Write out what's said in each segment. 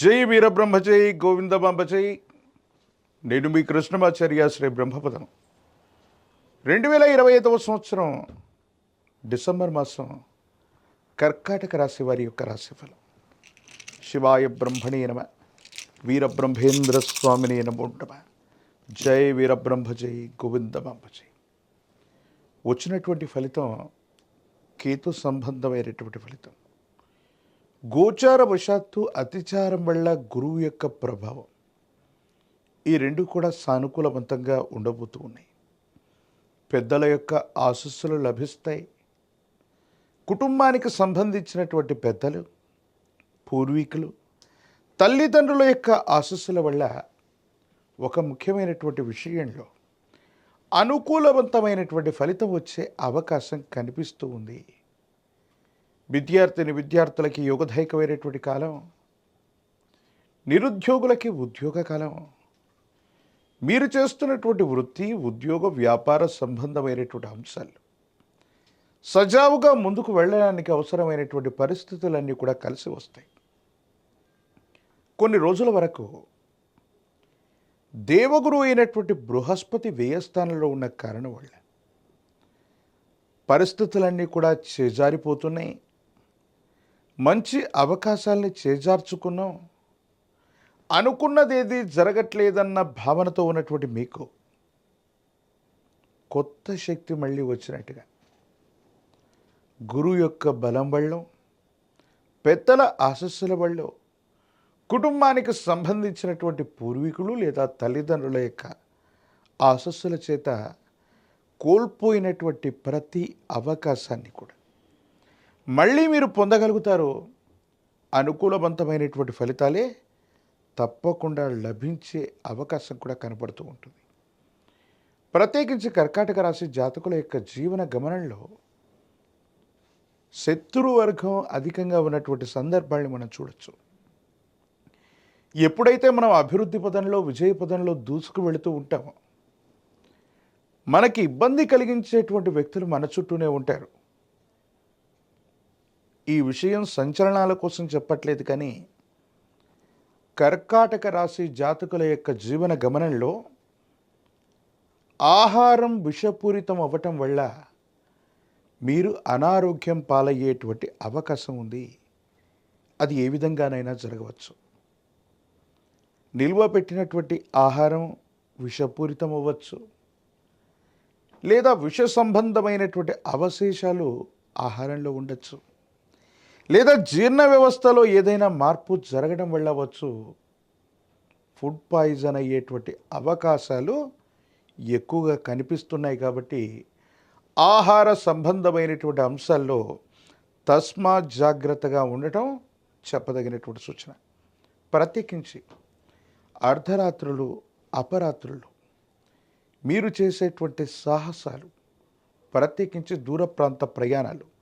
జై వీరబ్రహ్మజై జై నేను మీ కృష్ణమాచార్య శ్రీ బ్రహ్మపదం. రెండు వేల ఇరవై ఐదవ సంవత్సరం డిసెంబర్ మాసం కర్కాటక రాశి వారి యొక్క రాశిఫలం. శివాయ బ్రహ్మణే నమ వీరబ్రహ్మేంద్ర స్వామిని నమో నమ. జై వీరబ్రహ్మజై గోవింద గోవిందబాంబ వచ్చినటువంటి ఫలితం కేతు సంబంధమైనటువంటి ఫలితం. గోచార వశాత్తు అతిచారం వల్ల గురువు యొక్క ప్రభావం. ఈ రెండు కూడా సానుకూలవంతంగా ఉండబోతూ ఉన్నాయి. పెద్దల యొక్క ఆశస్సులు లభిస్తాయి. కుటుంబానికి సంబంధించినటువంటి పెద్దలు పూర్వీకులు తల్లిదండ్రుల యొక్క ఆశస్సుల వల్ల ఒక ముఖ్యమైనటువంటి విషయంలో అనుకూలవంతమైనటువంటి ఫలితం వచ్చే అవకాశం కనిపిస్తూ ఉంది. విద్యార్థిని విద్యార్థులకి యోగదాయకమైనటువంటి కాలం. నిరుద్యోగులకి ఉద్యోగ కాలం. మీరు చేస్తున్నటువంటి వృత్తి ఉద్యోగ వ్యాపార సంబంధమైనటువంటి అంశాలు. సజావుగా ముందుకు వెళ్ళడానికి అవసరమైనటువంటి పరిస్థితులన్నీ కూడా కలిసి వస్తాయి. కొన్ని రోజుల వరకు దేవగురు అయినటువంటి బృహస్పతి వ్యయస్థానంలో ఉన్న కారణం వల్ల పరిస్థితులన్నీ కూడా చేజారిపోతున్నాయి. మంచి అవకాశాల్ని చేజార్చుకున్నాం. అనుకున్నదేది జరగట్లేదన్న భావనతో ఉన్నటువంటి మీకు కొత్త శక్తి మళ్ళీ వచ్చినట్టుగా. గురువు యొక్క బలం వల్ల పెద్దల ఆశస్సుల వల్ల కుటుంబానికి సంబంధించినటువంటి పూర్వీకులు లేదా తల్లిదండ్రుల యొక్క ఆశస్సుల చేత కోల్పోయినటువంటి ప్రతి అవకాశాన్ని కూడా మళ్ళీ మీరు పొందగలుగుతారు. అనుకూలవంతమైనటువంటి ఫలితాలే తప్పకుండా లభించే అవకాశం కూడా కనపడుతూ ఉంటుంది. ప్రత్యేకించి కర్కాటక రాశి జాతకుల యొక్క జీవన గమనంలో శత్రువర్గం అధికంగా ఉన్నటువంటి సందర్భాన్ని మనం చూడొచ్చు. ఎప్పుడైతే మనం అభివృద్ధి పదంలో విజయ పదంలో దూసుకు వెళుతూ ఉంటామో మనకి ఇబ్బంది కలిగించేటువంటి వ్యక్తులు మన చుట్టూనే ఉంటారు. ఈ విషయం సంచలనాల కోసం చెప్పట్లేదు కానీ కర్కాటక రాశి జాతకుల యొక్క జీవన గమనంలో ఆహారం విషపూరితం అవ్వటం వల్ల మీరు అనారోగ్యం పాలయ్యేటువంటి అవకాశం ఉంది. అది ఏ విధంగానైనా జరగవచ్చు. నిల్వ పెట్టినటువంటి ఆహారం విషపూరితం అవ్వచ్చు. లేదా విష సంబంధమైనటువంటి అవశేషాలు ఆహారంలో ఉండొచ్చు. లేదా జీర్ణ వ్యవస్థలో ఏదైనా మార్పు జరగడం వల్ల వచ్చు. ఫుడ్ పాయిజన్ అయ్యేటువంటి అవకాశాలు ఎక్కువగా కనిపిస్తున్నాయి కాబట్టి ఆహార సంబంధమైనటువంటి అంశాల్లో తస్మా జాగ్రత్తగా ఉండటం చెప్పదగినటువంటి సూచన. ప్రత్యేకించి అర్ధరాత్రులు అపరాత్రులు మీరు చేసేటువంటి సాహసాలు ప్రత్యేకించి దూర ప్రాంత ప్రయాణాలు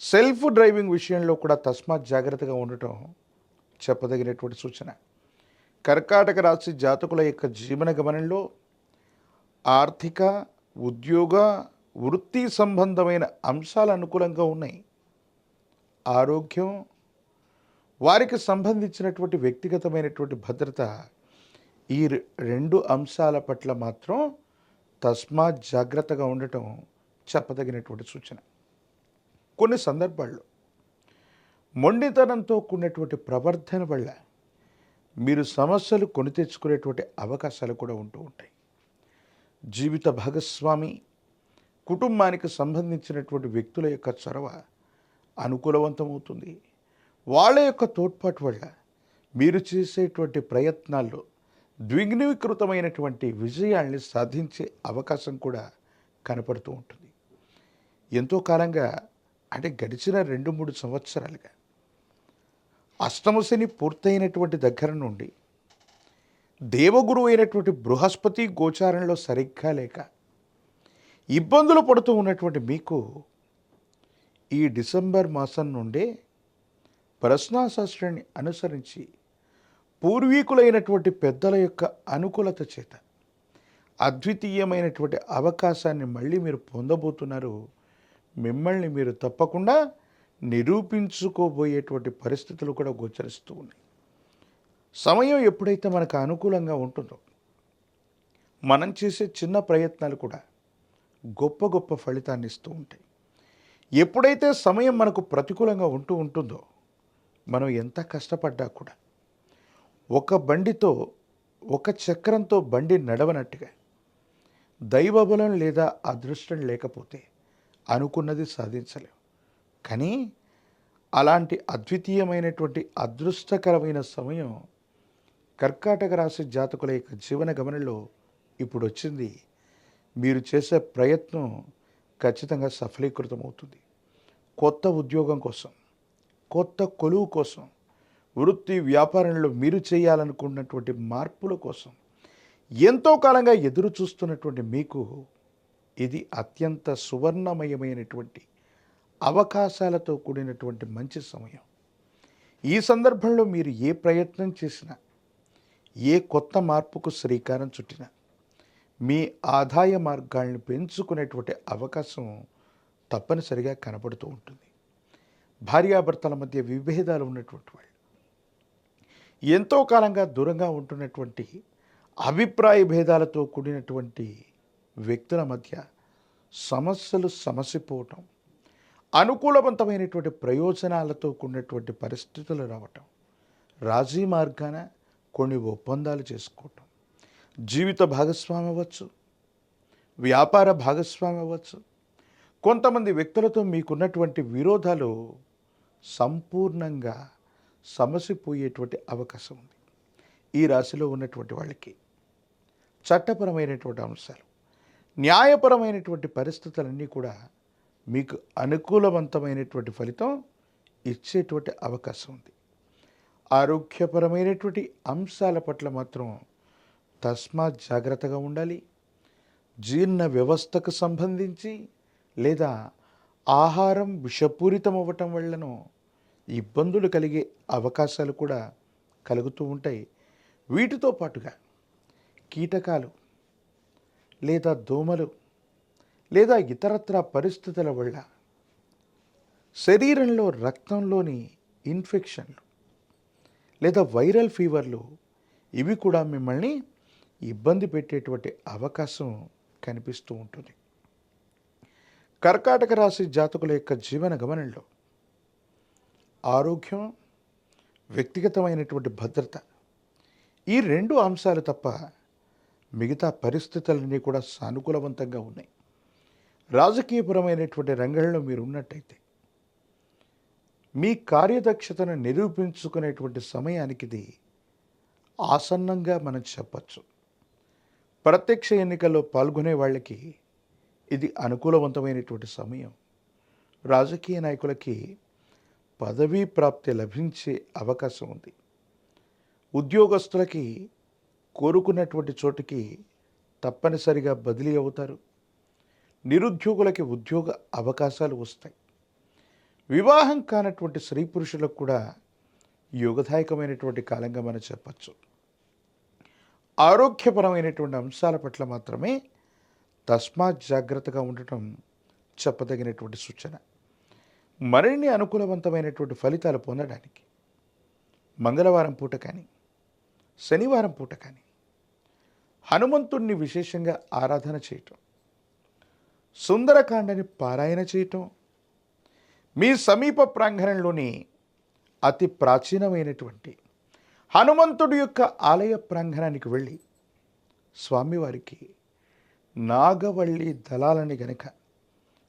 సెల్ఫ్ డ్రైవింగ్ విషయంలో కూడా తస్మాత్ జాగ్రత్తగా ఉండటం చెప్పదగినటువంటి సూచన. కర్కాటక రాశి జాతకుల యొక్క జీవన గమనంలో ఆర్థిక ఉద్యోగ వృత్తి సంబంధమైన అంశాలు అనుకూలంగా ఉన్నాయి. ఆరోగ్యం వారికి సంబంధించినటువంటి వ్యక్తిగతమైనటువంటి భద్రత ఈ రె- రెండు అంశాల పట్ల మాత్రం తస్మాత్ జాగ్రత్తగా ఉండటం చెప్పదగినటువంటి సూచన. కొన్ని సందర్భాల్లో మొండితనంతో కూడినటువంటి ప్రవర్ధన వల్ల మీరు సమస్యలు కొని తెచ్చుకునేటువంటి అవకాశాలు కూడా ఉంటూ ఉంటాయి. జీవిత భాగస్వామి కుటుంబానికి సంబంధించినటువంటి వ్యక్తుల యొక్క చొరవ అనుకూలవంతమవుతుంది. వాళ్ళ యొక్క తోడ్పాటు వల్ల మీరు చేసేటువంటి ప్రయత్నాల్లో ద్విగ్నీకృతమైనటువంటి విజయాల్ని సాధించే అవకాశం కూడా కనపడుతూ ఉంటుంది. ఎంతో కాలంగా అంటే గడిచిన రెండు మూడు సంవత్సరాలుగా అష్టమశని పూర్తయినటువంటి దగ్గర నుండి దేవగురు అయినటువంటి బృహస్పతి గోచారంలో సరిగ్గా లేక ఇబ్బందులు పడుతూ ఉన్నటువంటి మీకు ఈ డిసెంబర్ మాసం నుండే ప్రశ్నాశాస్త్రాన్ని అనుసరించి పూర్వీకులైనటువంటి పెద్దల యొక్క అనుకూలత చేత అద్వితీయమైనటువంటి అవకాశాన్ని మళ్ళీ మీరు పొందబోతున్నారు. మిమ్మల్ని మీరు తప్పకుండా నిరూపించుకోబోయేటువంటి పరిస్థితులు కూడా గోచరిస్తూ ఉన్నాయి. సమయం ఎప్పుడైతే మనకు అనుకూలంగా ఉంటుందో మనం చేసే చిన్న ప్రయత్నాలు కూడా గొప్ప గొప్ప ఫలితాన్ని ఇస్తూ ఉంటాయి. ఎప్పుడైతే సమయం మనకు ప్రతికూలంగా ఉంటూ ఉంటుందో మనం ఎంత కష్టపడ్డా కూడా ఒక బండితో ఒక చక్రంతో బండి నడవనట్టుగా దైవబలం లేదా అదృష్టం లేకపోతే అనుకున్నది సాధించలేం. కానీ అలాంటి అద్వితీయమైనటువంటి అదృష్టకరమైన సమయం కర్కాటక రాశి జాతకుల యొక్క జీవన గమనంలో ఇప్పుడు వచ్చింది మీరు చేసే ప్రయత్నం ఖచ్చితంగా సఫలీకృతమవుతుంది. కొత్త ఉద్యోగం కోసం కొత్త కొలువు కోసం వృత్తి వ్యాపారంలో మీరు చేయాలనుకున్నటువంటి మార్పుల కోసం ఎంతో కాలంగా ఎదురు చూస్తున్నటువంటి మీకు ఇది అత్యంత సువర్ణమయమైనటువంటి అవకాశాలతో కూడినటువంటి మంచి సమయం. ఈ సందర్భంలో మీరు ఏ ప్రయత్నం చేసినా ఏ కొత్త మార్పుకు శ్రీకారం చుట్టినా మీ ఆదాయ మార్గాలను పెంచుకునేటువంటి అవకాశం తప్పనిసరిగా కనపడుతూ ఉంటుంది. భార్యాభర్తల మధ్య విభేదాలు ఉన్నటువంటి వాళ్ళు ఎంతో కాలంగా దూరంగా ఉంటున్నటువంటి అభిప్రాయ భేదాలతో కూడినటువంటి వ్యక్తుల మధ్య సమస్యలు సమసిపోవటం అనుకూలవంతమైనటువంటి ప్రయోజనాలతో కూడినటువంటి పరిస్థితులు రావటం రాజీ మార్గాన కొన్ని ఒప్పందాలు చేసుకోవటం జీవిత భాగస్వామి అవ్వచ్చు వ్యాపార భాగస్వామి అవ్వచ్చు కొంతమంది వ్యక్తులతో మీకున్నటువంటి విరోధాలు సంపూర్ణంగా సమసిపోయేటువంటి అవకాశం ఉంది. ఈ రాశిలో ఉన్నటువంటి వాళ్ళకి చట్టపరమైనటువంటి అంశాలు న్యాయపరమైనటువంటి పరిస్థితులన్నీ కూడా మీకు అనుకూలవంతమైనటువంటి ఫలితం ఇచ్చేటువంటి అవకాశం ఉంది. ఆరోగ్యపరమైనటువంటి అంశాల పట్ల మాత్రం తస్మాత్ జాగ్రత్తగా ఉండాలి. జీర్ణ వ్యవస్థకు సంబంధించి లేదా ఆహారం విషపూరితం అవ్వటం వల్లనో ఇబ్బందులు కలిగే అవకాశాలు కూడా కలుగుతూ ఉంటాయి. వీటితో పాటుగా కీటకాలు లేదా దోమలు లేదా ఇతరత్ర పరిస్థితుల వల్ల. శరీరంలో రక్తంలోని ఇన్ఫెక్షన్లు లేదా వైరల్ ఫీవర్లు ఇవి కూడా మిమ్మల్ని ఇబ్బంది పెట్టేటువంటి అవకాశం కనిపిస్తూ ఉంటుంది. కర్కాటక రాశి జాతకుల యొక్క జీవన గమనంలో ఆరోగ్యం వ్యక్తిగతమైనటువంటి భద్రత ఈ రెండు అంశాలు తప్ప మిగతా పరిస్థితులన్నీ కూడా సానుకూలవంతంగా ఉన్నాయి. రాజకీయపరమైనటువంటి రంగంలో మీరు ఉన్నట్టయితే మీ కార్యదక్షతను నిరూపించుకునేటువంటి సమయానికి ఇది ఆసన్నంగా మనం చెప్పచ్చు. ప్రత్యక్ష ఎన్నికల్లో పాల్గొనే వాళ్ళకి ఇది అనుకూలవంతమైనటువంటి సమయం. రాజకీయ నాయకులకి పదవీ ప్రాప్తి లభించే అవకాశం ఉంది. ఉద్యోగస్తులకి కోరుకున్నటువంటి చోటుకి తప్పనిసరిగా బదిలీ అవుతారు. నిరుద్యోగులకి ఉద్యోగ అవకాశాలు వస్తాయి. వివాహం కానటువంటి స్త్రీ పురుషులకు కూడా యోగదాయకమైనటువంటి కాలంగా మనం చెప్పచ్చు. ఆరోగ్యపరమైనటువంటి అంశాల పట్ల మాత్రమే తస్మాత్ జాగ్రత్తగా ఉండటం చెప్పదగినటువంటి సూచన. మరిన్ని అనుకూలవంతమైనటువంటి ఫలితాలు పొందడానికి మంగళవారం పూట కానీ శనివారం పూట కానీ హనుమంతుణ్ణి విశేషంగా ఆరాధన చేయటం సుందరకాండని పారాయణ చేయటం మీ సమీప ప్రాంగణంలోని అతి ప్రాచీనమైనటువంటి హనుమంతుడి యొక్క ఆలయ ప్రాంగణానికి వెళ్ళి స్వామివారికి నాగవల్లి దళాలని గనక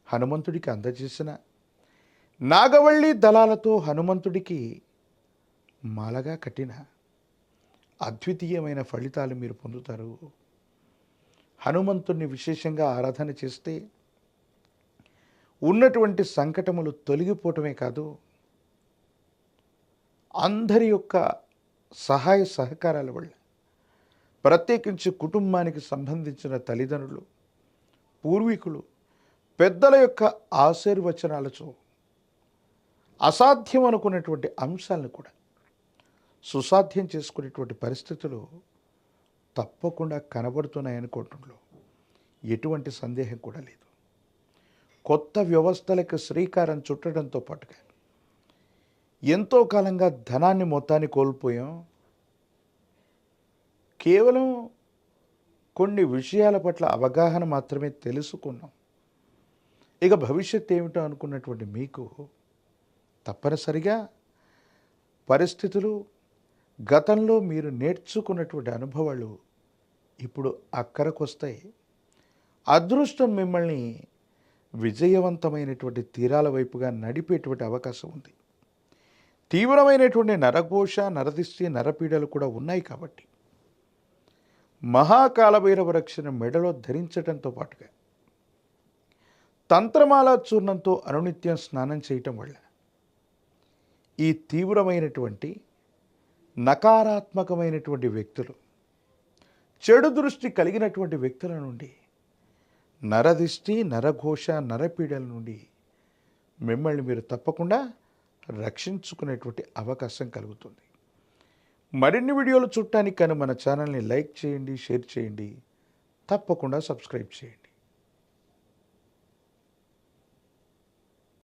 హనుమంతుడికి అందజేసిన నాగవల్లి దళాలతో హనుమంతుడికి మాలగా కట్టిన అద్వితీయమైన ఫలితాలు మీరు పొందుతారు. హనుమంతుణ్ణి విశేషంగా ఆరాధన చేస్తే ఉన్నటువంటి సంకటములు తొలగిపోవటమే కాదు అందరి యొక్క సహాయ సహకారాల వల్ల ప్రత్యేకించి కుటుంబానికి సంబంధించిన తల్లిదండ్రులు పూర్వీకులు పెద్దల యొక్క ఆశీర్వచనాలతో అసాధ్యం అనుకున్నటువంటి అంశాలను కూడా సుసాధ్యం చేసుకునేటువంటి పరిస్థితులు తప్పకుండా కనబడుతున్నాయనుకోవటంలో ఎటువంటి సందేహం కూడా లేదు. కొత్త వ్యవస్థలకు శ్రీకారం చుట్టడంతో పాటుగా ఎంతో కాలంగా ధనాన్ని మొత్తాన్ని కోల్పోయాం. కేవలం కొన్ని విషయాల పట్ల అవగాహన మాత్రమే తెలుసుకున్నాం. ఇక భవిష్యత్ ఏమిటో అనుకున్నటువంటి మీకు తప్పనిసరిగా పరిస్థితులు గతంలో మీరు నేర్చుకున్నటువంటి అనుభవాలు ఇప్పుడు అక్కరకు వస్తాయి అదృష్టం మిమ్మల్ని విజయవంతమైనటువంటి తీరాల వైపుగా నడిపేటువంటి అవకాశం ఉంది. తీవ్రమైనటువంటి నరఘోష నరదిష్టి నరపీడలు కూడా ఉన్నాయి కాబట్టి. మహాకాలభైరవ రక్షణ మెడలో ధరించడంతో పాటుగా తంత్రమాల చూర్ణంతో అనునిత్యం స్నానం చేయటం వల్ల ఈ తీవ్రమైనటువంటి నకారాత్మకమైనటువంటి వ్యక్తులు చెడు దృష్టి కలిగినటువంటి వ్యక్తుల నుండి నరదిష్టి నరఘోష నరపీడల నుండి మిమ్మల్ని మీరు తప్పకుండా రక్షించుకునేటువంటి అవకాశం కలుగుతుంది. మరిన్ని వీడియోలు చూడటానికి కానీ మన ఛానల్ని లైక్ చేయండి షేర్ చేయండి. తప్పకుండా సబ్స్క్రైబ్ చేయండి.